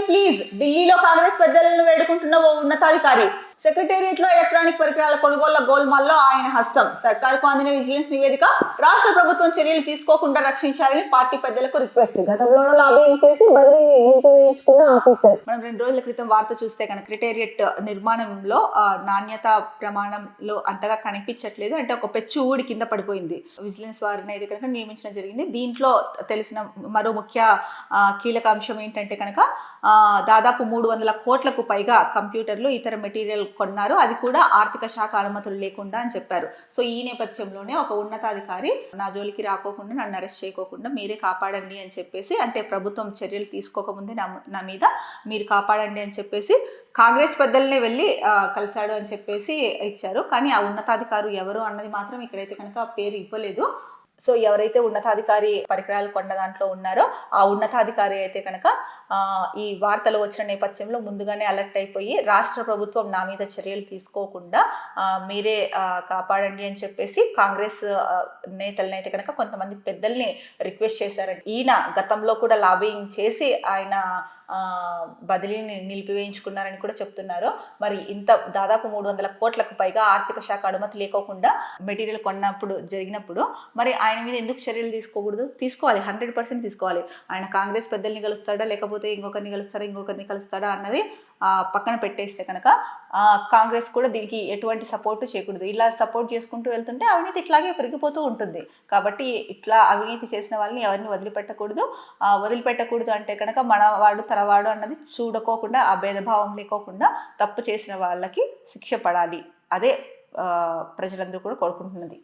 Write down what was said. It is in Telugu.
ప్లీజ్ ఢిల్లీలో కాంగ్రెస్ పెద్దలను వేడుకుంటున్న ఓ ఉన్నతాధికారి సెక్రటేరియట్లో ఎలక్ట్రానిక్ పరికరాల కొనుగోళ్ళ గోల్మాల్లో ఆయన హస్తం. సర్కార్కు అందిన విజిలెన్స్ నివేదిక రాష్ట్ర ప్రభుత్వం చర్యలు తీసుకోకుండా రక్షించాలని పార్టీ పెద్దలకు రిక్వెస్ట్. గతంలో లాబింగ్ చేసి ఆఫీసర్. మనం రెండు రోజుల క్రితం వార్త చూస్తే కనుక సెక్రటేరియట్ నిర్మాణంలో నాణ్యత ప్రమాణంలో అంతగా కనిపించట్లేదు అంటే ఒక పెచ్చు ఊడి కింద పడిపోయింది. విజిలెన్స్ వారిని అయితే కనుక నియమించడం జరిగింది. దీంట్లో తెలిసిన మరో ముఖ్య కీలక అంశం ఏంటంటే కనుక దాదాపు మూడు వందల కోట్లకు పైగా కంప్యూటర్లు ఇతర మెటీరియల్ కొన్నారు. అది కూడా ఆర్థిక శాఖ అనుమతులు లేకుండా అని చెప్పారు. సో ఈ నేపథ్యంలోనే ఒక ఉన్నతాధికారి నా జోలికి రాకోకుండా నన్ను అరెస్ట్ చేయకోకుండా మీరే కాపాడండి అని చెప్పేసి అంటే ప్రభుత్వం చర్యలు తీసుకోకముందే నా నా మీద మీరు కాపాడండి అని చెప్పేసి కాంగ్రెస్ పెద్దలనే వెళ్ళి కలిశాడు అని చెప్పేసి ఇచ్చారు. కానీ ఆ ఉన్నతాధికారు ఎవరు అన్నది మాత్రం ఇక్కడైతే కనుక పేరు ఇవ్వలేదు. సో ఎవరైతే ఉన్నతాధికారి పరికరాలు కొన్న దాంట్లో ఉన్నారో ఆ ఉన్నతాధికారి అయితే కనుక ఈ వార్తలు వచ్చిన నేపథ్యంలో ముందుగానే అలర్ట్ అయిపోయి రాష్ట్ర ప్రభుత్వం నా మీద చర్యలు తీసుకోకుండా మీరే కాపాడండి అని చెప్పేసి కాంగ్రెస్ నేతలని అయితే కనుక కొంతమంది పెద్దల్ని రిక్వెస్ట్ చేశారండి. ఈయన గతంలో కూడా లాబింగ్ చేసి ఆయన బదిలీని నిలిపివేయించుకున్నారని కూడా చెప్తున్నారు. మరి ఇంత దాదాపు మూడు వందల కోట్లకు పైగా ఆర్థిక శాఖ అనుమతి లేకోకుండా మెటీరియల్ కొన్నప్పుడు జరిగినప్పుడు మరి ఆయన మీద ఎందుకు చర్యలు తీసుకోకూడదు? తీసుకోవాలి హండ్రెడ్ పర్సెంట్ తీసుకోవాలి. ఆయన కాంగ్రెస్ పెద్దల్ని కలుస్తాడా? లేకపోతే ఇంకొకరిని కలుస్తాడా? ఇంకొకరిని కలుస్తాడా? అన్నది పక్కన పెట్టేస్తే కనుక కాంగ్రెస్ కూడా దీనికి ఎటువంటి సపోర్ట్ చేయకూడదు ఇలా సపోర్ట్ చేసుకుంటూ వెళ్తుంటే అవినీతి ఇట్లాగే పెరిగిపోతూ ఉంటుంది. కాబట్టి ఇట్లా అవినీతి చేసిన వాళ్ళని ఎవరిని వదిలిపెట్టకూడదు. వదిలిపెట్టకూడదు అంటే కనుక మన వాడు తనవాడు అన్నది చూడకోకుండా ఆ భేదభావం లేకోకుండా తప్పు చేసిన వాళ్ళకి శిక్ష పడాలి. అదే ప్రజలందరూ కూడా కోరుకుంటున్నది.